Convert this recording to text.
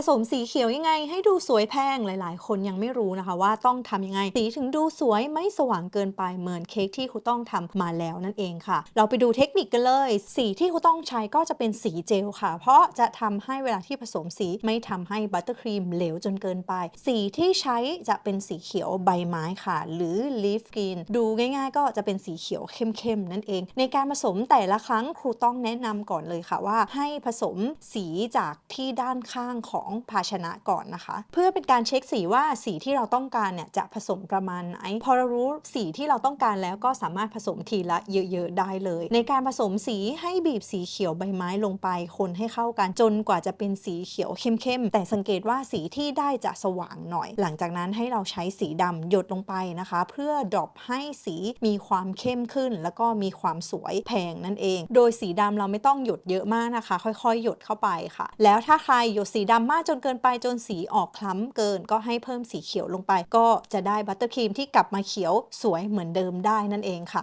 ผสมสีเขียวยังไง ให้ดูสวยแพงหลาย ๆ คนยังไม่รู้นะคะ ว่าต้องทำยังไงสีถึงดูสวยไม่สว่างเกินไปเหมือนเค้กที่ครูต้องทำมาแล้วนั่นเองค่ะ เราไปดูเทคนิคกันเลย สีที่ครูต้องใช้ก็จะเป็นสีเจลค่ะ เพราะจะทำให้เวลาที่ผสมสีไม่ทำให้บัตเตอร์ครีมเหลวจนเกินไป สีที่ใช้จะเป็นสีเขียวใบไม้ค่ะ หรือ leaf green ดูง่าย ๆ ก็จะเป็นสีเขียวเข้ม ๆ นั่นเอง ในการผสมแต่ละครั้งครูต้องแนะนำก่อนเลยค่ะว่า ให้ผสมสีจากที่ด้านข้างของภาชนะก่อนนะคะ เพื่อเป็นการเช็คสีว่าสีที่เราต้องการเนี่ยจะผสมประมาณไหนพอเรารู้สีที่เราต้องการแล้วก็สามารถผสมทีละเยอะๆได้เลย ในการผสมสีให้บีบสีเขียวใบไม้ลงไป คนให้เข้ากันจนกว่าจะเป็นสีเขียวเข้มๆแต่สังเกตว่าสีที่ได้จะสว่างหน่อย หลังจากนั้นให้เราใช้สีดำหยดลงไปนะคะ เพื่อดรอปให้สีมีความเข้มขึ้น แล้วก็มีความสวยแพงนั่นเอง โดยสีดำเราไม่ต้องหยดเยอะมากนะคะ ค่อยๆ หยดเข้าไปค่ะ แล้วถ้าใครหยดสีดำมาากจนเกินไปจนสีออกคล้ำเกิน ก็ให้เพิ่มสีเขียวลงไป ก็จะได้บัตเตอร์ครีมที่กลับมาเขียวสวยเหมือนเดิมได้นั่นเองค่ะ